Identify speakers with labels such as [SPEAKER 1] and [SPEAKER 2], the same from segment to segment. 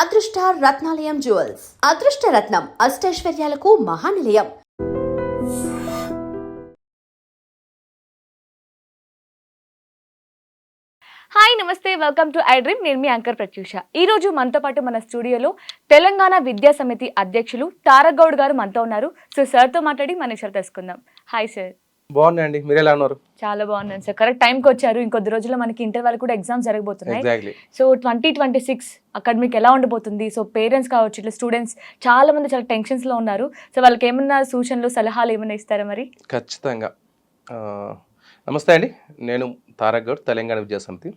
[SPEAKER 1] అదృష్ట రత్నాలయం జ్యువెల్స్. అదృష్ట రత్నం అష్టైశ్వర్యాలకు మహానిలయం.
[SPEAKER 2] హాయ్ నమస్తే వెల్కమ్ టు ఐ డ్రీమ్. నేను మీ యాంకర్ ప్రత్యూష. ఈ రోజు మనతో పాటు మన స్టూడియోలో తెలంగాణ విద్యా సమితి అధ్యక్షులు తారగౌడ్ గారు మనతో ఉన్నారు. సో సార్తో మాట్లాడి మన విషయాలు తెలుసుకుందాం. Hi sir.
[SPEAKER 3] బాగున్నాయండి. మీరు ఎలా ఉన్నారు?
[SPEAKER 2] చాలా బాగున్నాను సార్. కరెక్ట్ టైంకి వచ్చారు. ఇంకొద్ది రోజుల్లో మనకి ఇంటర్ వరకు కూడా ఎగ్జామ్స్ జరగబోతున్నాయి. So twenty twenty six academic ఎలా ఉండబోతుంది? సో పేరెంట్స్ కావచ్చు ఇట్లా స్టూడెంట్స్ చాలా మంది చాలా టెన్షన్స్లో ఉన్నారు. సో వాళ్ళకి ఏమన్నా సూచనలు సలహాలు ఏమైనా ఇస్తారా మరి?
[SPEAKER 3] ఖచ్చితంగా. నమస్తే అండి. నేను తారక్ గౌడ్ తెలంగాణ విద్యా సమితి.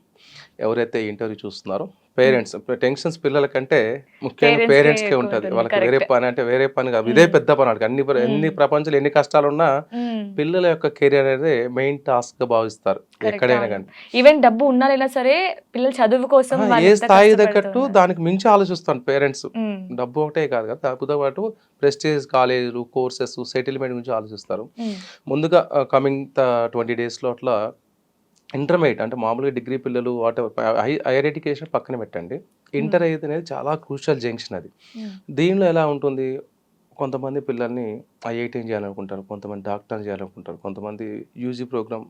[SPEAKER 3] ఎవరైతే ఇంటర్వ్యూ చూస్తున్నారో పేరెంట్స్ టెన్షన్స్ పిల్లల కంటే ముఖ్యంగా పేరెంట్స్కే ఉంటుంది వాళ్ళకి వేరే. పని అంటే వేరే పని కాదు ఇదే. పెద్ద పని వాడికి అన్ని ఎన్ని. ప్రపంచంలో ఎన్ని కష్టాలు ఉన్నా. పిల్లల యొక్క కెరీర్ అనేది మెయిన్ టాస్క్గా భావిస్తారు ఎక్కడైనా. కానీ
[SPEAKER 2] ఈవెన్ డబ్బు ఉన్నా సరే పిల్లల చదువు కోసం
[SPEAKER 3] ఏ స్థాయి తగ్గట్టు. దానికి మించి ఆలోచిస్తాను పేరెంట్స్. డబ్బు ఒకటే కాదు కదా దానితో పాటు ప్రెస్టేజ్ కాలేజీలు కోర్సెస్ సెటిల్మెంట్ గురించి ఆలోచిస్తారు. ముందుగా కమింగ్ ట్వంటీ డేస్లో అట్లా ఇంటర్మీడియట్ అంటే మామూలుగా డిగ్రీ పిల్లలు వాట్ హై హైయర్ ఎడ్యుకేషన్ పక్కన పెట్టండి ఇంటర్ అయితే అనేది చాలా క్రూషియల్ జంక్షన్ అది. దీనిలో ఎలా ఉంటుంది కొంతమంది పిల్లల్ని ఐఐటీని చేయాలనుకుంటారు కొంతమంది డాక్టర్ చేయాలనుకుంటారు కొంతమంది యూజీ ప్రోగ్రామ్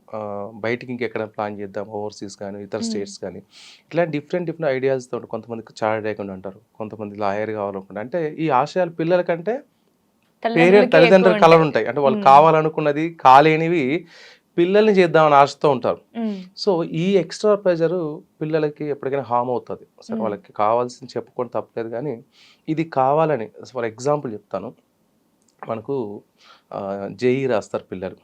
[SPEAKER 3] బయటికి ఇంకెక్కడ ప్లాన్ చేద్దాం ఓవర్సీస్ కానీ ఇతర. స్టేట్స్ కానీ ఇట్లా డిఫరెంట్ డిఫరెంట్ ఐడియాస్తో కొంతమందికి చార్ట్ అకౌంట్ అంటారు కొంతమంది లాయర్ కావాలనుకుంటారు అంటే ఈ ఆశయాలు పిల్లల కంటే
[SPEAKER 2] తల్లిదండ్రులకి
[SPEAKER 3] పేరెంట్ తల్లిదండ్రుల. కళలు ఉంటాయి అంటే వాళ్ళు. కావాలనుకున్నది కాలేనివి పిల్లల్ని చేద్దామని ఆశతో ఉంటారు. సో ఈ ఎక్స్ట్రా ప్రెషర్ పిల్లలకి ఎప్పటికైనా హామ్ అవుతుంది సరే. వాళ్ళకి కావాల్సింది చెప్పుకొని తప్పలేదు కానీ ఇది కావాలని ఫర్ ఎగ్జాంపుల్ చెప్తాను మనకు జేఈ రాస్తారు పిల్లలు.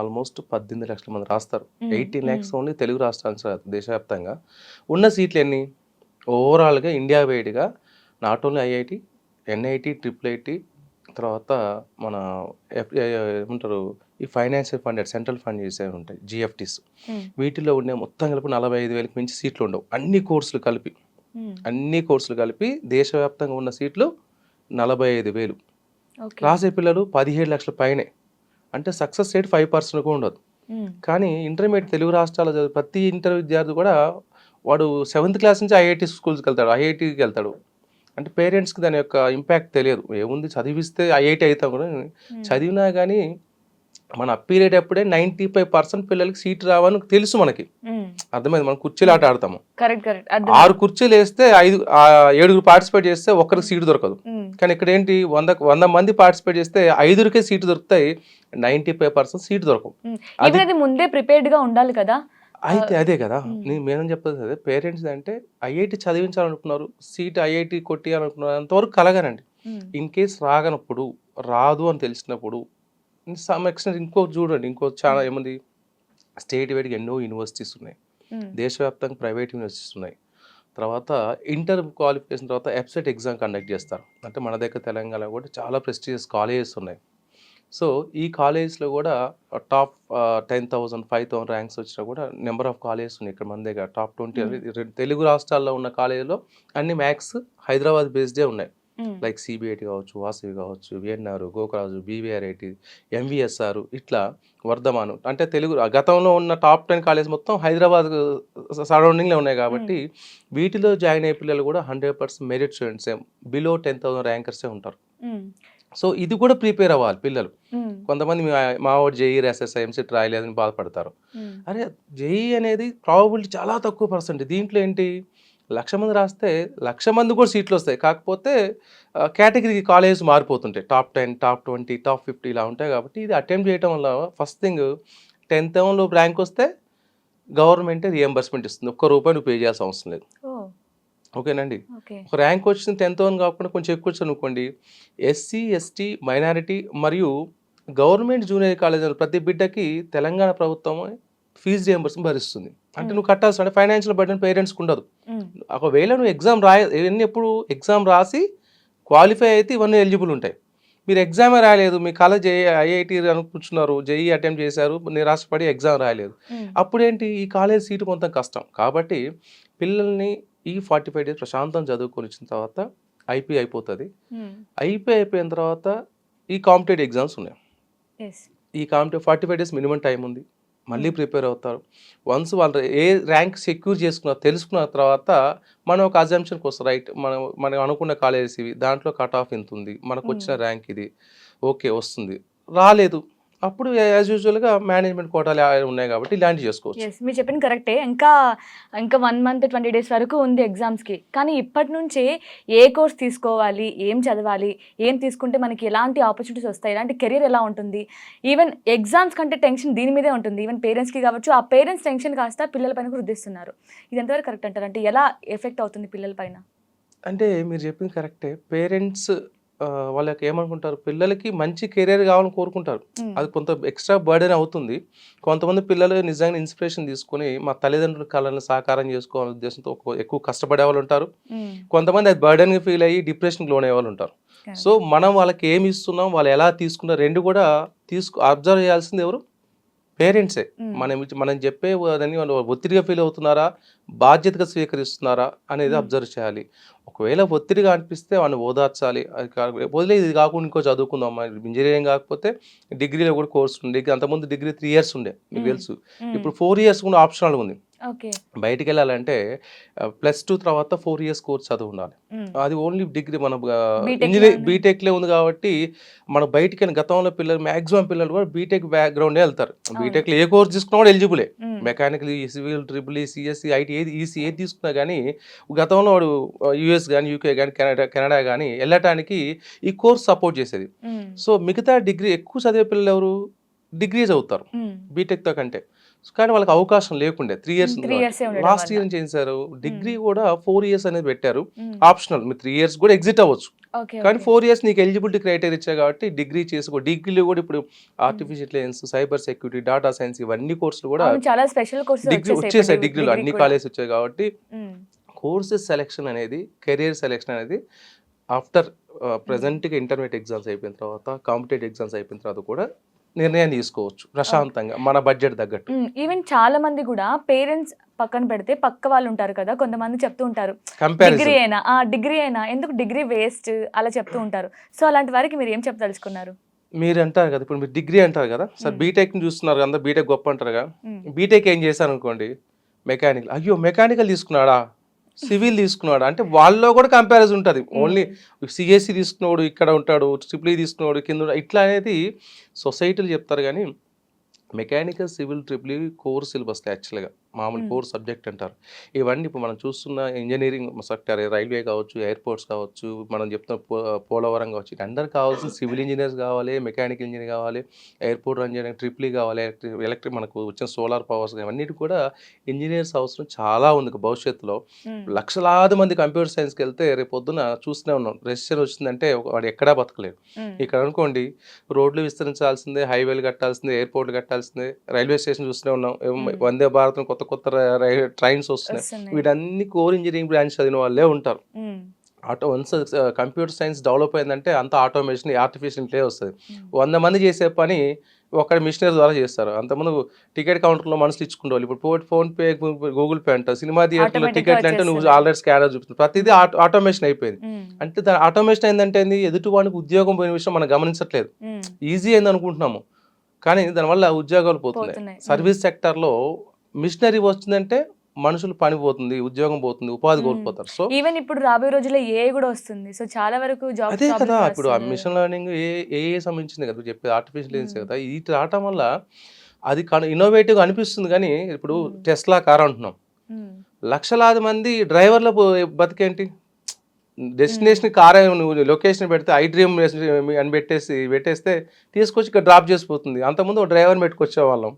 [SPEAKER 3] ఆల్మోస్ట్ పద్దెనిమిది లక్షల మంది రాస్తారు. ఎయిటీన్ ల్యాక్స్. ఓన్లీ తెలుగు రాష్ట్రానికి దేశవ్యాప్తంగా ఉన్న సీట్లు ఎన్ని ఓవరాల్గా ఇండియా వైడ్గా not only IIT NIT triple IT తర్వాత మన ఏమంటారు ఈ ఫైనాన్షియల్ ఫండెడ్ సెంట్రల్ ఫండ్ చేసే ఉంటాయి జిఎఫ్టీస్
[SPEAKER 2] మ్మ్.
[SPEAKER 3] వీటిలో ఉండే మొత్తం కలిపి నలభై ఐదు వేలకు మించి సీట్లు ఉండవు అన్ని కోర్సులు కలిపి
[SPEAKER 2] మ్మ్.
[SPEAKER 3] అన్ని కోర్సులు కలిపి దేశవ్యాప్తంగా ఉన్న సీట్లు నలభై ఐదు వేలు
[SPEAKER 2] ఓకే.
[SPEAKER 3] రాసే పిల్లలు పదిహేడు లక్షల పైనే అంటే సక్సెస్ రేట్ ఫైవ్ పర్సెంట్ కూడా ఉండదు
[SPEAKER 2] మ్మ్.
[SPEAKER 3] కానీ ఇంటర్మీడియట్ తెలుగు రాష్ట్రాల ప్రతి ఇంటర్ విద్యార్థి కూడా వాడు సెవెంత్ క్లాస్ నుంచి ఐఐటి స్కూల్స్కి వెళ్తాడు ఐఐటికి వెళ్తాడు అంటే పేరెంట్స్కి దాని యొక్క ఇంపాక్ట్ తెలియదు ఏముంది చదివిస్తే ఐఐటి అవుతాం కూడా. చదివినా కానీ మన అప్పీరేటప్పుడే నైంటీ ఫైవ్ పర్సెంట్ పిల్లలకి సీట్ రావని తెలుసు మనకి.
[SPEAKER 2] మ్మ్.
[SPEAKER 3] అర్థమైంది? మనం కుర్చీలు ఆట ఆడతాము. ఆరు కుర్చీలు వేస్తే ఐదు ఏడుగురు పార్టిసిపేట్ చేస్తే ఒక్కరికి సీటు దొరకదు.
[SPEAKER 2] మ్మ్.
[SPEAKER 3] కానీ ఇక్కడ ఏంటి? వంద వంద మంది పార్టిసిపేట్ చేస్తే ఐదుగురికే సీటు దొరుకుతాయి నైంటీ ఫైవ్ పర్సెంట్ సీటు దొరకవు.
[SPEAKER 2] మ్మ్. ముందే ప్రిపేర్డ్గా ఉండాలి కదా?
[SPEAKER 3] అయితే అదే కదా?
[SPEAKER 2] మ్మ్.
[SPEAKER 3] నేను మేనం చెప్పేది అదే. పేరెంట్స్ అంటే ఐఐటి చదివించాలనుకున్నారు సీట్ ఐఐటి కొట్టియాలనుకున్నారు అంతవరకు కలగనండి.
[SPEAKER 2] మ్మ్.
[SPEAKER 3] ఇన్ కేస్ రాగనప్పుడు రాదు అని తెలిసినప్పుడు సమ్ ఎక్స్టెంట్ ఇంకో చూడండి ఇంకో చాలా ఏముంది? స్టేట్ వైడ్గా ఎన్నో యూనివర్సిటీస్ ఉన్నాయి. దేశవ్యాప్తంగా ప్రైవేట్ యూనివర్సిటీస్ ఉన్నాయి. తర్వాత ఇంటర్ క్వాలిఫికేషన్ తర్వాత ఎఫ్సెట్ ఎగ్జామ్ కండక్ట్ చేస్తారు. అంటే మన దగ్గర తెలంగాణ కూడా చాలా ప్రెస్టీజియస్ కాలేజెస్ ఉన్నాయి. సో ఈ కాలేజ్లో కూడా top ten thousand five thousand ranks వచ్చినా కూడా నెంబర్ ఆఫ్ కాలేజెస్ ఉన్నాయి ఇక్కడ మన దగ్గర. Top twenty. తెలుగు రాష్ట్రాల్లో ఉన్న కాలేజీలో అన్ని మ్యాథ్స్ హైదరాబాద్ బేస్డే ఉన్నాయి. లైక్ సిబిఐటి కావచ్చు వాసవి కావచ్చు విఎన్ఆర్ గోకరాజు బీవీఆర్ఐటి ఎంవిఎస్ఆర్ ఇట్లా వర్ధమాను. అంటే తెలుగు గతంలో ఉన్న టాప్ టెన్ కాలేజ్ మొత్తం హైదరాబాద్ సరౌండింగ్లో ఉన్నాయి కాబట్టి వీటిలో జాయిన్ అయ్యే పిల్లలు కూడా hundred percent merit students below ten thousand ర్యాంకర్సే ఉంటారు. సో ఇది కూడా ప్రిపేర్ అవ్వాలి పిల్లలు. కొంతమంది మా- వాడు జేఈ రాసేస్తా ఎంసెట్ రాయలేదని బాధపడతారు. అరే జేఈ అనేది ప్రాబబిలిటీ చాలా తక్కువ పర్సెంట్. దీంట్లో ఏంటి? లక్ష మంది రాస్తే లక్ష మంది కూడా సీట్లు వస్తాయి. కాకపోతే కేటగిరీ కాలేజెస్ మారిపోతుంటాయి. Top ten top twenty top fifty ఇలా ఉంటాయి కాబట్టి ఇది అటెంప్ట్ చేయడం వల్ల ఫస్ట్ థింగ్ టెన్త్లో ర్యాంక్ వస్తే గవర్నమెంటే రియంబర్స్మెంట్ ఇస్తుంది. ఒక్క రూపాయి నువ్వు పే చేయాల్సిన అవసరం లేదు. ఓకేనండి?
[SPEAKER 2] ఓకే.
[SPEAKER 3] ఒక ర్యాంక్ వచ్చిన టెన్త్ వన్ కాకుండా కొంచెం ఎక్కువ వచ్చి అనుకోండి ఎస్సీ ఎస్టీ మైనారిటీ మరియు గవర్నమెంట్ జూనియర్ కాలేజ్ ప్రతి బిడ్డకి తెలంగాణ ప్రభుత్వం ఫీజు రియంబర్స్మెంట్ భరిస్తుంది. అంటే నువ్వు కట్టాల్సిన అంటే ఫైనాన్షియల్ బర్డెన్ పేరెంట్స్కి ఉండదు. ఒకవేళ నువ్వు ఎగ్జామ్ రాయ ఇవన్నీ ఎప్పుడు ఎగ్జామ్ రాసి క్వాలిఫై అయితే ఇవన్నీ ఎలిజిబుల్ ఉంటాయి. మీరు ఎగ్జామే రాయలేదు మీ కాలేజ్ ఐఐటి అనుకుంటున్నారు జేఈ అటెంప్ట్ చేశారు నిరాశపడి ఎగ్జామ్ రాయలేదు. అప్పుడేంటి? ఈ కాలేజ్ సీటు కొంత కష్టం. కాబట్టి పిల్లల్ని ఈ ఫార్టీ ఫైవ్ డేస్ ప్రశాంతం చదువుకొని వచ్చిన తర్వాత ఐపీ అయిపోతుంది. ఐపీ అయిపోయిన తర్వాత ఈ కాంపిటేటివ్ ఎగ్జామ్స్ ఉన్నాయి. ఈ competitive forty five days minimum time ఉంది. మళ్ళీ ప్రిపేర్ అవుతారు. వన్స్ వాళ్ళు ఏ ర్యాంక్ సెక్యూర్ చేసుకున్న తెలుసుకున్న తర్వాత మనం ఒక అజంప్షన్కి వస్తాం రైట్ మనం మనం అనుకున్న కాలేజెస్ ఇవి దాంట్లో కట్ ఆఫ్ ఎంత ఉంది మనకు వచ్చిన ర్యాంక్ ఇది. ఓకే వస్తుంది. రాలేదు. అప్పుడు యాజ్ యూజువల్గా మేనేజ్మెంట్ కోటాలు ఉన్నాయి కాబట్టి ల్యాండ్ చేసుకోవచ్చు.
[SPEAKER 2] ఎస్ మీరు చెప్పింది కరెక్టే ఇంకా ఇంకా వన్ మంత్ ట్వంటీ డేస్ వరకు ఉంది ఎగ్జామ్స్కి కానీ ఇప్పటి నుంచే ఏ కోర్స్ తీసుకోవాలి ఏం చదవాలి ఏం తీసుకుంటే మనకి ఎలాంటి ఆపర్చునిటీస్ వస్తాయి ఎలాంటి కెరీర్ ఎలా ఉంటుంది. ఈవెన్ ఎగ్జామ్స్ కంటే టెన్షన్ దీని మీదే ఉంటుంది. ఈవెన్ పేరెంట్స్కి కావచ్చు ఆ పేరెంట్స్ టెన్షన్ కాస్త పిల్లల పైన వృద్ధిస్తున్నారు. ఇది ఎంతవరకు కరెక్ట్ అంటారు? అంటే ఎలా ఎఫెక్ట్ అవుతుంది పిల్లల పైన?
[SPEAKER 3] అంటే మీరు చెప్పింది కరెక్టే పేరెంట్స్ వాళ్ళకి ఏమనుకుంటారు? పిల్లలకి మంచి కెరీర్ కావాలని కోరుకుంటారు. అది కొంత ఎక్స్ట్రా బర్డెన్ అవుతుంది. కొంతమంది పిల్లలు నిజంగా ఇన్స్పిరేషన్ తీసుకొని మా తల్లిదండ్రుల కళలను సాకారం చేసుకోవాలనే ఉద్దేశంతో ఎక్కువ కష్టపడే వాళ్ళు ఉంటారు. కొంతమంది అది బర్డెన్గా ఫీల్ అయ్యి డిప్రెషన్కి లోన్ అయ్యే వాళ్ళు ఉంటారు. సో మనం వాళ్ళకి ఏమి ఇస్తున్నాం? వాళ్ళు ఎలా తీసుకున్నారు రెండు కూడా తీసుకు అబ్జర్వ్ చేయాల్సింది ఎవరు? పేరెంట్సే. మనం మనం చెప్పే దాన్ని వాళ్ళు ఒత్తిడిగా ఫీల్ అవుతున్నారా? బాధ్యతగా స్వీకరిస్తున్నారా? అనేది. అబ్జర్వ్ చేయాలి. ఒకవేళ ఒత్తిడిగా అనిపిస్తే వాడిని ఓదార్చాలి. వదిలే ఇది కాకుండా ఇంకో చదువుకుందాం. ఇంజనీరింగ్ కాకపోతే డిగ్రీలో కూడా కోర్స్ ఉంది. డిగ్రీ అంతకుముందు డిగ్రీ త్రీ ఇయర్స్ ఉండే. మీకు. తెలుసు. ఇప్పుడు ఫోర్ ఇయర్స్ కూడా ఆప్షనల్ ఉంది. బయటికి వెళ్ళాలంటే ప్లస్ టూ తర్వాత ఫోర్ ఇయర్స్ కోర్స్ చదువు ఉండాలి. అది ఓన్లీ డిగ్రీ మన ఇంజనీరింగ్. బీటెక్లే ఉంది కాబట్టి మన బయటికి వెళ్ళిన గతంలో పిల్లలు మాక్సిమం పిల్లలు కూడా బీటెక్ బ్యాక్గ్రౌండే వెళ్తారు. బీటెక్లో ఏ కోర్స్ తీసుకున్నా కూడా ఎలిజిబులే. Mechanical civil triple CSC IT ఏది ఈసీ ఏది తీసుకున్నా కానీ గతంలో వాడు యూఎస్ కానీ యూకే కానీ కెనడా కెనడా కానీ వెళ్ళటానికి ఈ కోర్స్ సపోర్ట్ చేసేది. సో మిగతా డిగ్రీ ఎక్కువ చదివే పిల్లలు ఎవరు? డిగ్రీ చదువుతారు. బీటెక్తో కంటే. కానీ వాళ్ళకి అవకాశం లేకుండే త్రీ ఇయర్స్ లాస్ట్. ఇయర్ ఏం చేశారు? డిగ్రీ కూడా ఫోర్ ఇయర్స్ అనేది పెట్టారు. ఆప్షనల్ మీరు త్రీ ఇయర్స్ కూడా ఎగ్జిట్ అవ్వచ్చు. కానీ ఫోర్ ఇయర్స్ నీకు ఎలిజిబిలిటీ క్రైటీరియా ఇచ్చారు కాబట్టి డిగ్రీ చేసుకో డిగ్రీలో కూడా ఇప్పుడు artificial science cyber security data science ఇవన్నీ కోర్సులు కూడా
[SPEAKER 2] చాలా స్పెషల్
[SPEAKER 3] డిగ్రీ వచ్చేసాయి డిగ్రీలో. అన్ని కాలేజ్ వచ్చాయి కాబట్టి కోర్సెస్ సెలెక్షన్ అనేది కెరియర్ సెలెక్షన్ అనేది ఆఫ్టర్ ప్రజెంట్గా ఇంటర్మీడియట్ ఎగ్జామ్స్ అయిపోయిన తర్వాత కాంపిటేటివ్ ఎగ్జామ్స్ అయిపోయిన తర్వాత కూడా నిర్ణయం తీసుకోవచ్చు ప్రశాంతంగా మన బడ్జెట్ తగ్గట్టు.
[SPEAKER 2] ఈవెన్ చాలా మంది కూడా పేరెంట్స్ పక్కన పెడితే పక్క వాళ్ళు ఉంటారు కదా కొంతమంది చెప్తూ ఉంటారు డిగ్రీ అయినా ఆ డిగ్రీ అయినా ఎందుకు డిగ్రీ వేస్ట్? అలా చెప్తూ ఉంటారు. సో అలాంటి వారికి మీరు ఏం చెప్పదలుచుకున్నారు?
[SPEAKER 3] మీరు అంటారు కదా ఇప్పుడు మీరు డిగ్రీ అంటారు కదా సార్. బీటెక్ చూస్తున్నారు అందరు బీటెక్ గొప్ప అంటారు కదా. బీటెక్ ఏం చేశారు అనుకోండి మెకానికల్ అయ్యో మెకానికల్ తీసుకున్నాడా? సివిల్ తీసుకున్నాడా. అంటే వాళ్ళలో కూడా కంపారిజన్ ఉంటుంది. ఓన్లీ సిఎస్సి తీసుకున్నవాడు ఇక్కడ ఉంటాడు ట్రిపుల్ ఈ తీసుకున్నవాడు కింద. ఇట్లా అనేది సొసైటీలు చెప్తారు కానీ mechanical civil triple core syllabus యాక్చువల్గా మామూలు. కోర్ సబ్జెక్ట్ అంటారు ఇవన్నీ ఇప్పుడు మనం చూస్తున్న ఇంజనీరింగ్ సెక్టర్ రైల్వే కావచ్చు ఎయిర్పోర్ట్స్ కావచ్చు మనం చెప్తున్న పోలవరం కావచ్చు అందరికి కావాల్సిన సివిల్ ఇంజనీర్స్ కావాలి మెకానికల్ ఇంజనీర్ కావాలి ఎయిర్పోర్ట్ చేయడానికి ట్రిపుల్ కావాలి ఎలక్ట్రిక్ ఎలక్ట్రిక్ మనకు వచ్చిన సోలార్ పవర్స్ ఇవన్నిటి కూడా ఇంజనీర్స్ అవసరం చాలా ఉంది భవిష్యత్తులో. లక్షలాది మంది కంప్యూటర్ సైన్స్కి వెళ్తే రేపు పొద్దున చూస్తూనే ఉన్నాం రెసిషన్ వచ్చిందంటే వాడు ఎక్కడా బతకలేడు
[SPEAKER 2] మ్మ్.
[SPEAKER 3] ఇక్కడ అనుకోండి రోడ్లు విస్తరించాల్సిందే హైవేలు కట్టాల్సిందే ఎయిర్పోర్ట్లు కట్టాల్సిందే రైల్వే స్టేషన్ చూస్తూనే ఉన్నాం. వందే భారత్ కొత్త కొత్త ట్రైన్స్ వస్తున్నాయి. వీటన్ని కోర్ ఇంజనీరింగ్ బ్రాంచ్ చదివిన వాళ్ళే ఉంటారు. Auto once computer science develop అయిందంటే అంత ఆటోమేషన్ ఆర్టిఫిషియల్ ఇంటే వస్తుంది. వంద మంది చేసే పని ఒక మిషనరీ ద్వారా చేస్తారు అంతమంది టికెట్ కౌంటర్లో మనుషులు ఇచ్చుకుంటే వాళ్ళు ఇప్పుడు ఫోన్ పే గూగుల్ పే అంట సినిమా థియేటర్లో టికెట్లు అంటే నువ్వు. ఆల్రెడీ స్కానర్ చూపుతుంది ప్రతిదీ ఆటోమేషన్ అయిపోయింది. అంటే దాని ఆటోమేషన్ అయిందంటే ఏంది ఎదుటి వాడికి ఉద్యోగం పోయిన విషయం మనం గమనించట్లేదు. ఈజీ అయింది అనుకుంటున్నాము కానీ దానివల్ల ఉద్యోగాలు పోతున్నాయి
[SPEAKER 2] పోతున్నాయి.
[SPEAKER 3] సర్వీస్ సెక్టర్లో మిషనరీ వచ్చిందంటే మనుషులు పని పోతుంది ఉద్యోగం పోతుంది ఉపాధి. కోల్పోతారు. సో
[SPEAKER 2] ఈవెన్ ఇప్పుడు రాబోయే రోజుల్లో ఏ కూడా వస్తుంది. సో చాలా వరకు జాబ్
[SPEAKER 3] అదే కదా ఇప్పుడు ఆ మిషన్ లెర్నింగ్ ఏ ఏ సంబంధించింది కదా చెప్పేది ఆర్టిఫిషియల్ ఇంటెలిజెన్స్. కదా. ఇది రావటం వల్ల అది ఇన్నోవేటివ్ అనిపిస్తుంది కానీ ఇప్పుడు. టెస్లా కార్ అంటున్నాం. లక్షలాది మంది డ్రైవర్ల బతికేంటి? డెస్టినేషన్ కార్ నువ్వు లొకేషన్ పెడితే ఐ డ్రీమ్ అని పెట్టేసి పెట్టేస్తే తీసుకొచ్చి ఇక్కడ డ్రాప్ చేసిపోతుంది. అంతకుముందు ఒక డ్రైవర్ పెట్టుకొచ్చే వాళ్ళం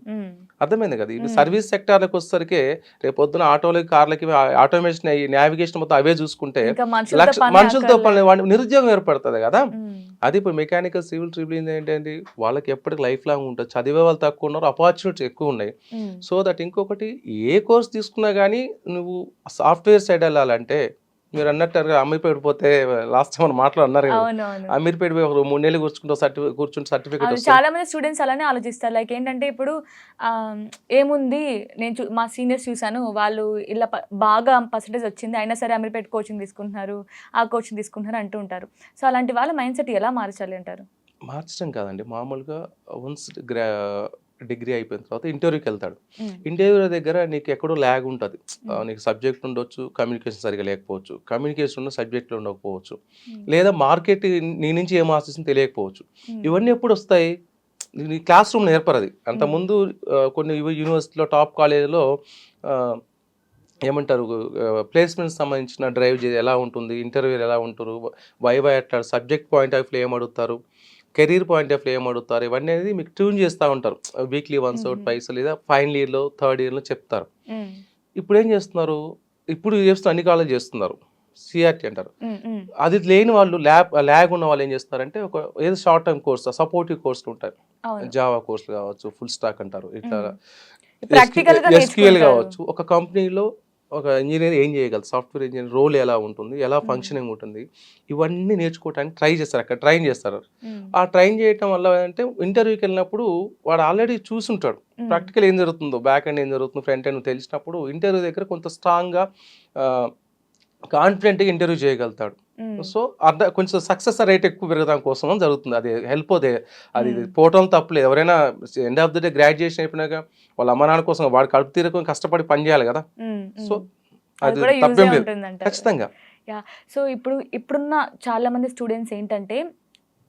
[SPEAKER 3] అర్థమైంది కదా ఇది
[SPEAKER 2] మ్మ్.
[SPEAKER 3] సర్వీస్ సెక్టార్లకు వచ్చేసరికి రేపు పొద్దున ఆటోలకి కార్లకి ఆటోమేషన్ అయ్యి నావిగేషన్ మొత్తం అవే చూసుకుంటే
[SPEAKER 2] మనుషులతో
[SPEAKER 3] లక్ష
[SPEAKER 2] పని
[SPEAKER 3] నిరుద్యోగం ఏర్పడుతుంది కదా. అది ఇప్పుడు మెకానికల్ సివిల్ ట్రిపుల్ ఏంటంటే వాళ్ళకి ఎప్పటికి లైఫ్ లాంగ్ ఉంటుంది చదివే వాళ్ళు తక్కువ ఉన్నారు ఆపర్చునిటీస్ ఎక్కువ ఉన్నాయి. సో దట్ ఇంకొకటి ఏ కోర్స్ తీసుకున్నా కానీ నువ్వు సాఫ్ట్వేర్ సైడ్ వెళ్ళాలంటే మీరు అన్నట్టు అమీర్పేట పోతే లాస్ట్ మనం మాటలు అన్నారు కదా. అమీర్పేట పోయి ఒక మూడు నెలలు కూర్చుంటే సర్టిఫికేట్ కూర్చుంటే సర్టిఫికేట్
[SPEAKER 2] చాలా మంది స్టూడెంట్స్ అలానే ఆలోచిస్తారు. లైక్ ఏంటంటే ఇప్పుడు ఏముంది? నేను మా సీనియర్స్ చూసాను వాళ్ళు ఇలా బాగా పర్సంటేజ్ వచ్చింది. అయినా సరే అమీర్పేట కోచింగ్ తీసుకుంటున్నారు. ఆ కోచింగ్ తీసుకుంటున్నారు అంటూ ఉంటారు. సో అలాంటి వాళ్ళ మైండ్ సెట్ ఎలా మార్చాలి అంటారు?
[SPEAKER 3] మార్చడం కాదండి. మామూలుగా వన్స్ గ్రా డిగ్రీ అయిపోయిన తర్వాత ఇంటర్వ్యూకి వెళ్తాడు. ఇంటర్వ్యూ దగ్గర నీకు ఎక్కడో ల్యాగ్ ఉంటుంది. నీకు సబ్జెక్ట్ ఉండొచ్చు కమ్యూనికేషన్ సరిగా లేకపోవచ్చు కమ్యూనికేషన్ ఉన్న సబ్జెక్టులు ఉండకపోవచ్చు లేదా మార్కెట్ నీ నుంచి ఏం ఆశిస్తుంది తెలియకపోవచ్చు. ఇవన్నీ ఎప్పుడు వస్తాయి? నీ క్లాస్ రూమ్ నేర్పరది అంతకుముందు కొన్ని యూని- యూనివర్సిటీలో టాప్ కాలేజీలో ఏమంటారు ప్లేస్మెంట్స్ సంబంధించిన డ్రైవ్ ఎలా ఉంటుంది ఇంటర్వ్యూ ఎలా ఉంటారు వైవా ఎట్లా సబ్జెక్ట్ పాయింట్ ఆఫ్ వ్యూ ఏం అడుగుతారు? కెరీర్ పాయింట్ ఆఫ్ వ్యూ ఏం అడుగుతారు ఇవన్నీ అనేది మీకు ట్యూన్ చేస్తూ ఉంటారు. Weekly once
[SPEAKER 2] Mhm.
[SPEAKER 3] ట్వైస్ లేదా ఫైనల్ ఇయర్లో థర్డ్ ఇయర్లో చెప్తారు. ఇప్పుడు ఏం చేస్తున్నారు? ఇప్పుడు చేస్తున్న అన్ని కాలేజ్ చేస్తున్నారు. సిఆర్టీ అంటారు. అది లేని వాళ్ళు ల్యాబ్ ల్యాగ్ ఉన్న వాళ్ళు ఏం చేస్తారంటే ఒక ఏదో షార్ట్ టర్మ్ కోర్స్ సపోర్టివ్ కోర్సులు ఉంటాయి. జావా కోర్సులు కావచ్చు ఫుల్ స్టాక్ అంటారు. ఇట్లా ఎస్క్యూఎల్. కావచ్చు. ఒక కంపెనీలో ఒక ఇంజనీర్ ఏం చేయగలరు సాఫ్ట్వేర్ ఇంజనీర్ రోల్ ఎలా ఉంటుంది? ఎలా. ఫంక్షనింగ్ ఉంటుంది? ఇవన్నీ నేర్చుకోవడానికి ట్రై చేస్తారు. అక్కడ ట్రైన్ చేస్తారు. ఆ ట్రైన్ చేయటం వల్ల అంటే ఇంటర్వ్యూకి వెళ్ళినప్పుడు వాడు ఆల్రెడీ చూసుంటాడు. ప్రాక్టికల్ ఏం జరుగుతుందో బ్యాక్ ఎండ్ ఏం జరుగుతుందో ఫ్రంట్ ఎండ్ తెలిసినప్పుడు ఇంటర్వ్యూ దగ్గర కొంత స్ట్రాంగ్గా కాన్ఫిడెంట్గా ఇంటర్వ్యూ చేయగలుగుతాడు. సో అర్థ కొంచెం సక్సెస్ రేట్ ఎక్కువ పెరగడం కోసం జరుగుతుంది. అది హెల్ప్ అదే. అది. పోవటం తప్పలేదు ఎవరైనా end of the day graduation అయిపోయినాక వాళ్ళ అమ్మ నాన్న కోసం వాడు కడుపు తీరకొని కష్టపడి పని చేయాలి కదా. సో.
[SPEAKER 2] అది
[SPEAKER 3] తప్పేం లేదు. ఖచ్చితంగా.
[SPEAKER 2] సో ఇప్పుడు ఇప్పుడున్న చాలా మంది స్టూడెంట్స్ ఏంటంటే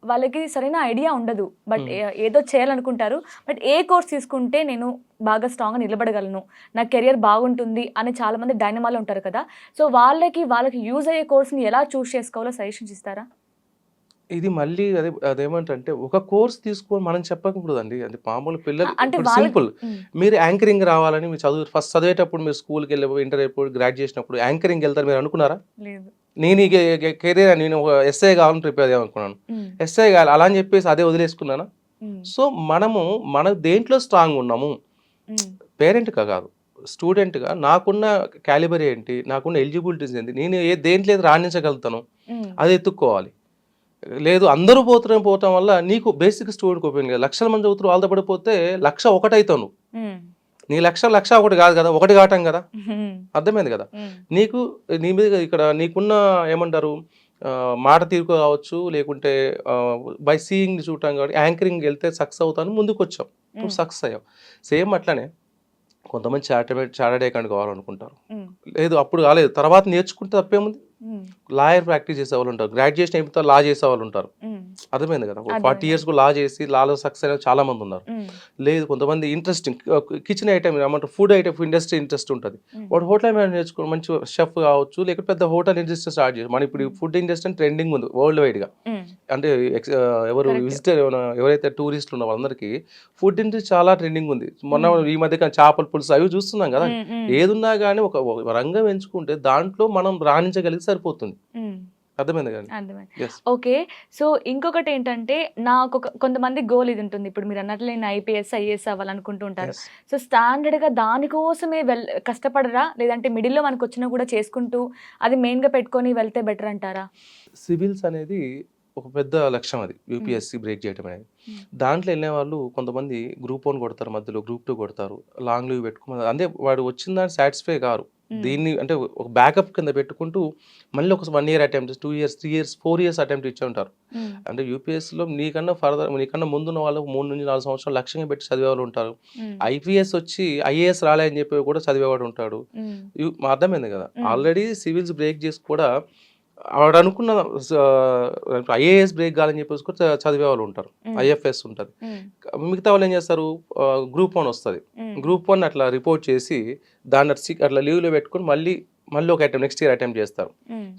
[SPEAKER 2] వాళ్ళకి సరైన ఐడియా ఉండదు. But
[SPEAKER 3] Hmm.
[SPEAKER 2] ఏదో చేయాలనుకుంటారు. బట్ ఏ కోర్స్ తీసుకుంటే నేను బాగా స్ట్రాంగ్గా నిలబడగలను. నా కెరియర్ బాగుంటుంది అని చాలా మంది డైనమాలో ఉంటారు కదా. సో వాళ్ళకి వాళ్ళకి యూజ్ అయ్యే కోర్స్ని ఎలా చూస్ చేసుకోవాలో సజెషన్స్ ఇస్తారా?
[SPEAKER 3] ఇది మళ్ళీ అదే అదేమంటే ఒక కోర్స్ తీసుకొని మనం చెప్పకూడదండి. అది మామూలు పిల్లలు సింపుల్
[SPEAKER 2] ఉమ్,
[SPEAKER 3] మీరు యాంకరింగ్ రావాలని మీరు చదువు ఫస్ట్ చదివేటప్పుడు మీరు స్కూల్కి వెళ్ళి ఇంటర్ అయిపోయి గ్రాడ్యుయేషన్ అప్పుడు యాంకరింగ్ వెళ్తారు మీరు అనుకున్నారా?
[SPEAKER 2] లేదు.
[SPEAKER 3] నేను ఈ కెరీర్ నేను ఒక ఎస్ఐ కావాలని ప్రిపేర్
[SPEAKER 2] ఉమ్,
[SPEAKER 3] ఎస్ఐ కావాలి అలా అని చెప్పేసి అదే వదిలేసుకున్నానా? సో మనము మన దేంట్లో స్ట్రాంగ్ ఉన్నాము? పేరెంట్గా కాదు. స్టూడెంట్గా నాకున్న క్యాలిబర్ ఏంటి? నాకున్న ఎలిజిబిలిటీస్ ఏంటి? నేను ఏ దేంట్లో రాణించగలుగుతాను అది ఎత్తుక్కోవాలి. లేదు అందరూ పోతున్న పోవటం వల్ల నీకు బేసిక్ స్టూడెంట్ ఉపయోగం లేదు. లక్షల మంది చదువుతారు వాళ్ళతో పడిపోతే లక్ష ఒకటైతావు నువ్వు. నీ లక్ష లక్ష ఒకటి కాదు కదా ఒకటి కావటం కదా. అర్థమైంది కదా? నీకు నీ మీద ఇక్కడ నీకున్న ఏమంటారు మాట తీరు కావచ్చు లేకుంటే బై సీయింగ్ చూడటం కాబట్టి యాంకరింగ్ వెళ్తే సక్సెస్ అవుతాను ముందుకు వచ్చాం నువ్వు సక్సెస్ అయ్యావు సేమ్ అట్లనే కొంతమంది చార్టర్డ్ చార్టెడ్ అకౌంట్ కావాలనుకుంటారు లేదు అప్పుడు కాలేదు. తర్వాత నేర్చుకుంటే తప్పేముంది? లాయర్ ప్రాక్టీస్ చేసే వాళ్ళు ఉంటారు గ్రాడ్యుయేషన్ అయిపోతే లా చేసే వాళ్ళు ఉంటారు అర్థమైంది కదా. ఫార్టీ ఇయర్స్ లా చేసి లాలో సక్సెస్ అయిన చాలా మంది ఉన్నారు లేదు కొంతమంది ఇంట్రెస్టింగ్ కిచెన్ ఐటమ్ ఏమంటారు? ఫుడ్ ఐటమ్ ఇండస్ట్రీ ఇంట్రెస్ట్ ఉంటుంది. వాడు హోటల్ మేనేజ్ నేర్చుకో మంచి షెఫ్ కావచ్చు లేకపోతే పెద్ద హోటల్ ఇండస్ట్రీ స్టార్ట్ చేసి మన ఇప్పుడు. ఫుడ్ ఇండస్ట్రీ ట్రెండింగ్ ఉంది వరల్డ్ వైడ్గా
[SPEAKER 2] ఉమ్,
[SPEAKER 3] అంటే ఎవరు. విజిటర్ ఎవరైతే టూరిస్టులు ఉన్న వాళ్ళందరికీ ఫుడ్ ఇండస్ట్రీ చాలా ట్రెండింగ్ ఉంది. మొన్న. ఈ మధ్య కాలం చేపల పులుసు అవి చూస్తున్నాం కదా? ఏదున్నా కానీ ఒక రంగం ఎంచుకుంటే దాంట్లో మనం రాణించగలిగి సరిపోతుంది. అర్థమైంది కానీ
[SPEAKER 2] ఓకే. సో ఇంకొకటి ఏంటంటే నాకు ఒక కొంతమంది గోల్ ఇది ఉంటుంది. ఇప్పుడు మీరు అన్నట్లు నేను ఐపీఎస్ ఐఏఎస్ అవ్వాలనుకుంటూ ఉంటారు. సో స్టాండర్డ్గా దానికోసమే వెల్ కష్టపడరా? లేదంటే మిడిల్లో మనకు వచ్చినా కూడా చేసుకుంటూ అది మెయిన్గా పెట్టుకొని వెళ్తే బెటర్ అంటారా?
[SPEAKER 3] సివిల్స్ అనేది ఒక పెద్ద లక్ష్యం అది. యూపీఎస్సి బ్రేక్ చేయడం అనేది. దాంట్లో వెళ్ళిన వాళ్ళు కొంతమంది గ్రూప్ వన్ కొడతారు మధ్యలో గ్రూప్ టూ కొడతారు. లాంగ్ లీవ్ పెట్టుకున్నారు అంటే వాడు వచ్చిన దాన్ని సాటిస్ఫై కారు. దీన్ని అంటే ఒక బ్యాకప్ కింద పెట్టుకుంటూ మళ్ళీ ఒక one year attempt two years three years four years attempt ఇచ్చి ఉంటారు. అంటే యూపీఎస్సీలో నీకన్నా ఫర్దర్ నీకన్నా ముందున్న వాళ్ళు మూడు నుంచి నాలుగు సంవత్సరాలు లక్ష్యంగా పెట్టి చదివే వాళ్ళు ఉంటారు ఐపీఎస్ వచ్చి ఐఏఎస్ రాలేదని చెప్పి కూడా చదివేవాడు ఉంటాడు. అర్థమైంది కదా. ఆల్రెడీ సివిల్స్ బ్రేక్ చేసి కూడా వాడు అనుకున్న ఐఏఎస్ బ్రేక్ కావాలని చెప్పేసి కూడా చదివే వాళ్ళు ఉంటారు. ఐఎఫ్ఎస్ ఉంటుంది. మిగతా వాళ్ళు ఏం చేస్తారు? గ్రూప్ వన్ వస్తుంది. గ్రూప్ వన్ అట్లా రిపోర్ట్ చేసి దాన్ని అట్లా లీవ్లో పెట్టుకొని మళ్ళీ మళ్ళీ ఒక అటెంప్ట్ నెక్స్ట్ ఇయర్ అటెంప్ట్ చేస్తారు.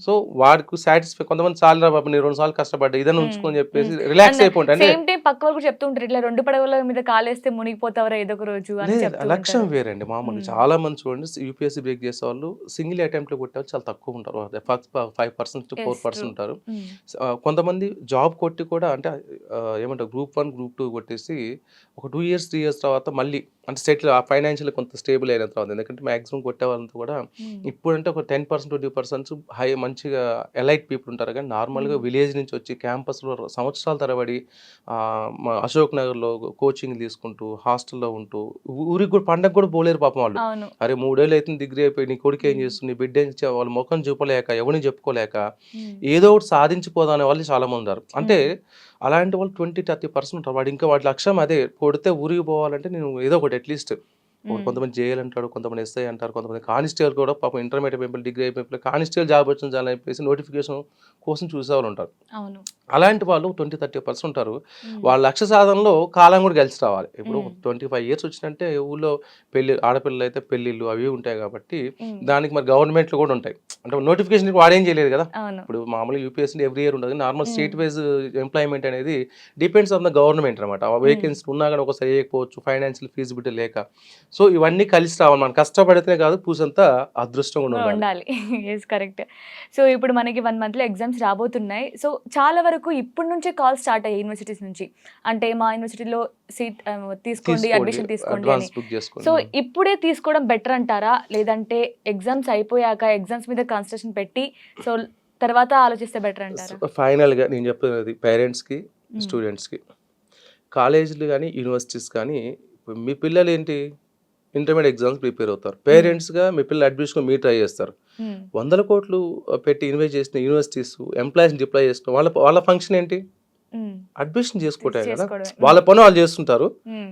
[SPEAKER 3] సో వాడికి సాటిస్ఫై కొంతమంది చాలా బాబు నేను రెండు సార్లు కష్టపడ్డా ఇదని ఉంచుకొని చెప్పేసి. రిలాక్స్ అంటే
[SPEAKER 2] సేమ్ టైం పక్క వాళ్ళు కూడా చెప్తూ ఉంటారు ఇట్లా రెండు పడవల మీద కాలేస్తే మునిగిపోతావరా ఏదో ఒక రోజు
[SPEAKER 3] లక్ష్యం. వేరండి మామూలుగా
[SPEAKER 2] Mm.
[SPEAKER 3] చాలా మంది చూడండి యూపీఎస్సీ బ్రేక్ చేసే వాళ్ళు సింగిల్ అటెంప్ట్లో కొట్టే చాలా తక్కువ ఉంటారు first five percent to four percent. ఉంటారు కొంతమంది జాబ్ కొట్టి కూడా అంటే ఏమంటారు గ్రూప్ వన్ గ్రూప్ టూ కొట్టేసి ఒక టూ ఇయర్స్ త్రీ ఇయర్స్ తర్వాత మళ్ళీ అంటే సెటిల్ ఫైనాన్షియల్ కొంత స్టేబుల్ అయిన తర్వాత ఎందుకంటే మాక్సిమం కొట్టే వాళ్ళంతా కూడా ఇప్పుడంటే ఒక ten percent twenty percent high మంచిగా ఎలైట్ పీపుల్ ఉంటారు. కానీ నార్మల్గా. విలేజ్ నుంచి వచ్చి క్యాంపస్లో సంవత్సరాల తరబడి ఆ, అశోక్ నగర్లో కోచింగ్ తీసుకుంటూ హాస్టల్లో ఉంటూ ఊరికి కూడా పండగ కూడా పోలేరు పాపం వాళ్ళు. అరే మూడేళ్ళు అయితే డిగ్రీ అయిపోయి నీ కొడుకు ఏం. చేస్తుంది? నీ బిడ్డ ఏం వాళ్ళ ముఖం చూపలేక ఎవరిని చెప్పుకోలేక ఏదో ఒకటి సాధించిపోదాం అనే వాళ్ళు చాలా మంది ఉన్నారు. అంటే అలాంటి వాళ్ళు ట్వంటీ థర్టీ పర్సెంట్ ఉంటారు. వాడు ఇంకా వాడి లక్ష్యం అదే కొడితే ఊరికి పోవాలంటే నేను ఏదో ఒకటి అట్లీస్ట్ కొంతమంది జేఎల్ అంటాడు కొంతమంది ఎస్ఐ అంటారు కొంతమంది కానిస్టేబుల్ కూడా పాపం ఇంటర్మీడియట్ అయిపోయి డిగ్రీ అయిపోయి కానిస్టేబుల్ జాబ్ వచ్చింది చాలా చెప్పేసి నోటిఫికేషన్ కోసం చూసేవాళ్ళు ఉంటారు.
[SPEAKER 2] అవును.
[SPEAKER 3] అలాంటి వాళ్ళు ట్వంటీ థర్టీ పర్సెంట్ ఉంటారు. వాళ్ళ లక్ష్య సాధనలో కాలం కూడా కలిసి రావాలి. ఇప్పుడు. ట్వంటీ ఫైవ్ ఇయర్స్ వచ్చినంటే ఊళ్ళో పెళ్ళి ఆడపిల్లలు అయితే పెళ్ళిళ్ళు అవి ఉంటాయి కాబట్టి. దానికి మరి గవర్నమెంట్లు కూడా ఉంటాయి. అంటే నోటిఫికేషన్ వాడేం చేయలేదు కదా? ఇప్పుడు మామూలుగా యూపీఎస్సీ ఎవ్రీ ఇయర్ ఉంటుంది నార్మల్. స్టేట్ వైజ్ ఎంప్లాయ్మెంట్ అనేది డిపెండ్స్ ఆన్ ద గవర్నమెంట్ అనమాట వేకెన్సీ ఉన్నా కానీ ఒకసారి వేయకపోవచ్చు. ఫైనాన్షియల్ ఫీజిబిలిటీ లేక సో ఇవన్నీ కలిసి రావాలి. మనం కష్టపడితేనే కాదు పూసంతా అదృష్టం కూడా ఉండాలి.
[SPEAKER 2] ఎస్ కరెక్ట్ సో ఇప్పుడు మనకి వన్ మంత్లో ఎగ్జామ్స్ రాబోతున్నాయి. సో చాలా వరకు ఇప్పటి నుంచే కాల్ స్టార్ట్ అయ్యాయి యూనివర్సిటీస్ నుంచి. అంటే మా యూనివర్సిటీలో సీట్ తీసుకోండి అడ్మిషన్ తీసుకోండి అని. సో ఇప్పుడే తీసుకోవడం బెటర్ అంటారా? లేదంటే ఎగ్జామ్స్ అయిపోయాక ఎగ్జామ్స్ మీద కాన్సన్ట్రేషన్ పెట్టి సో తర్వాత ఆలోచిస్తే బెటర్ అంటారా?
[SPEAKER 3] ఫైనల్గా నేను చెప్పేది పేరెంట్స్కి. స్టూడెంట్స్కి కాలేజీలు కానీ యూనివర్సిటీస్ కానీ మీ పిల్లలు ఏంటి? ఇంటర్మీడియట్ ఎగ్జామ్స్ ప్రిపేర్ అవుతారు పేరెంట్స్గా మీ పిల్లలు అడ్మిషన్ మీరు ట్రై చేస్తారు. వందల కోట్లు పెట్టి ఇన్వెస్ట్ చేసిన యూనివర్సిటీస్ ఎంప్లాయీస్ని డిప్లాయ్ చేసిన వాళ్ళ వాళ్ళ ఫంక్షన్ ఏంటి. అడ్మిషన్ చేసుకోవటం కదా. వాళ్ళ పని వాళ్ళు చేస్తుంటారు.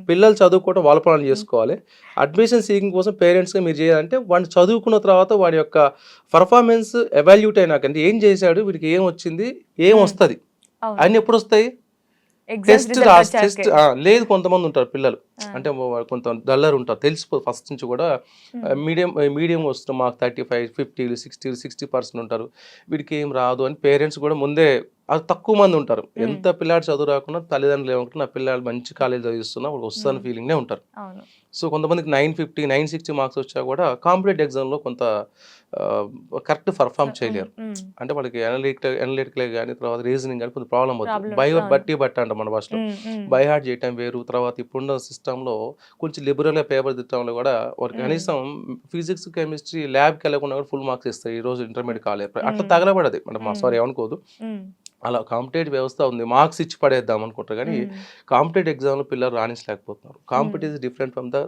[SPEAKER 3] పిల్లలు చదువుకోవడం వాళ్ళ పనులు చేసుకోవాలి అడ్మిషన్ సీకింగ్ కోసం పేరెంట్స్గా మీరు చేయాలంటే వాడిని చదువుకున్న తర్వాత వాడి యొక్క పర్ఫార్మెన్స్ ఎవాల్యూట్ అయినాక అంటే ఏం చేశాడు వీడికి ఏం వచ్చింది ఏం. వస్తుంది. అన్ని ఎప్పుడు వస్తాయి టెస్ట్. టెస్ట్ లేదు కొంతమంది ఉంటారు పిల్లలు. అంటే కొంత డల్లర్ ఉంటారు తెలిసిపో ఫస్ట్ నుంచి కూడా. మీడియం మీడియం వస్తున్న మాకు thirty five fifty sixty sixty percent ఉంటారు వీడికి ఏం రాదు అని పేరెంట్స్ కూడా ముందే అది తక్కువ మంది ఉంటారు. ఎంత పిల్లాడు చదువు రాకుండా తల్లిదండ్రులు ఏమంటారు నా పిల్లాడు మంచి కాలేజ్ చదివిస్తున్నా వాడు వస్తాను. ఫీలింగ్నే ఉంటారు సో కొంతమందికి nine fifty nine sixty marks వచ్చా కూడా కాంపిటేటివ్ ఎగ్జామ్లో కొంత కరెక్ట్ పర్ఫామ్ చేయలేరు. అంటే వాళ్ళకి అనలిటికల్ అనలిటికల్ కానీ తర్వాత రీజనింగ్ కానీ కొంత ప్రాబ్లం అవుతుంది బై. బట్టి బట్టి అంట మన భాషలో. బై హార్ట్ చేయటం వేరు తర్వాత ఇప్పుడున్న సిస్టంలో కొంచెం లిబరల్గా పేపర్ తిట్టడంలో కూడా వారికి
[SPEAKER 2] మ్మ్.
[SPEAKER 3] కనీసం ఫిజిక్స్ కెమిస్ట్రీ ల్యాబ్కి వెళ్ళకుండా కూడా ఫుల్ మార్క్స్ ఇస్తాయి ఈ రోజు ఇంటర్మీడియట్ కాలేజ్ అట్లా. తగలబడది అంటే మా
[SPEAKER 2] మ్మ్.
[SPEAKER 3] సారీ ఏమనుకోదు. అలా కాంపిటేటివ్ వ్యవస్థ ఉంది మార్క్స్ ఇచ్చి పడేద్దాం అనుకుంటారు కానీ. కాంపిటేటివ్ ఎగ్జామ్లో పిల్లలు రాణించలేకపోతున్నారు competitive different from the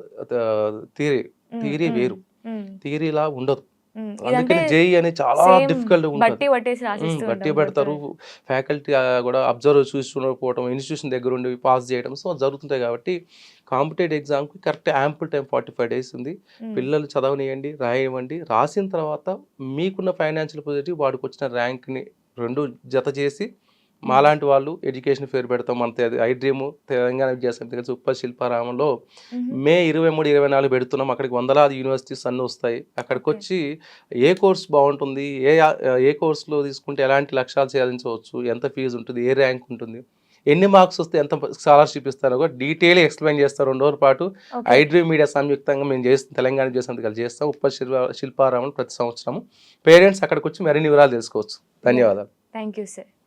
[SPEAKER 3] theory. Theory. వేరు. థియరీలా ఉండదు అందుకని జేఈ అనేది చాలా డిఫికల్ట్ ఉంటుంది.
[SPEAKER 2] బట్టి
[SPEAKER 3] పెడతారు. ఫ్యాకల్టీ కూడా అబ్జర్వ్ చూసుకోవడం ఇన్స్టిట్యూషన్ దగ్గర ఉండి పాస్ చేయడం సో జరుగుతుంటాయి కాబట్టి కాంపిటేటివ్ ఎగ్జామ్కి correct ample time forty five days ఉంది. పిల్లలు చదవనియండి రాయనివ్వండి. రాసిన తర్వాత మీకున్న ఫైనాన్షియల్ పొజిటివ్ వాడికి వచ్చిన ర్యాంక్ని రెండు జత చేసి మాలాంటి వాళ్ళు ఎడ్యుకేషన్ ఫేర్ పెడతాం. మన ఐ డ్రీమ్ తెలంగాణ కలిసి ఉప్ప శిల్పారామంలో. మే ఇరవై మూడు ఇరవై నాలుగు పెడుతున్నాం. అక్కడికి వందలాది యూనివర్సిటీస్ అన్నీ వస్తాయి. అక్కడికి. వచ్చి ఏ కోర్స్ బాగుంటుంది? ఏ ఏ కోర్సులో తీసుకుంటే ఎలాంటి లక్ష్యాలు సాధించవచ్చు? ఎంత ఫీజు ఉంటుంది? ఏ ర్యాంక్ ఉంటుంది? ఎన్ని మార్క్స్ వస్తే ఎంత స్కాలర్షిప్ ఇస్తారో కూడా డీటెయిల్ ఎక్స్ప్లెయిన్ చేస్తారు రెండు రోజుల పాటు
[SPEAKER 2] Okay.
[SPEAKER 3] ఐ డ్రీమ్ మీడియా సంయుక్తంగా మేము చేస్తాం తెలంగాణ విద్యాసంతికలు చేస్తాం. ఉప్ప శిల్ప శిల్పారామం ప్రతి సంవత్సరం పేరెంట్స్ అక్కడికి వచ్చి మరిన్ని వివరాలు తెలుసుకోవచ్చు. ధన్యవాదాలు.
[SPEAKER 2] Thank you sir.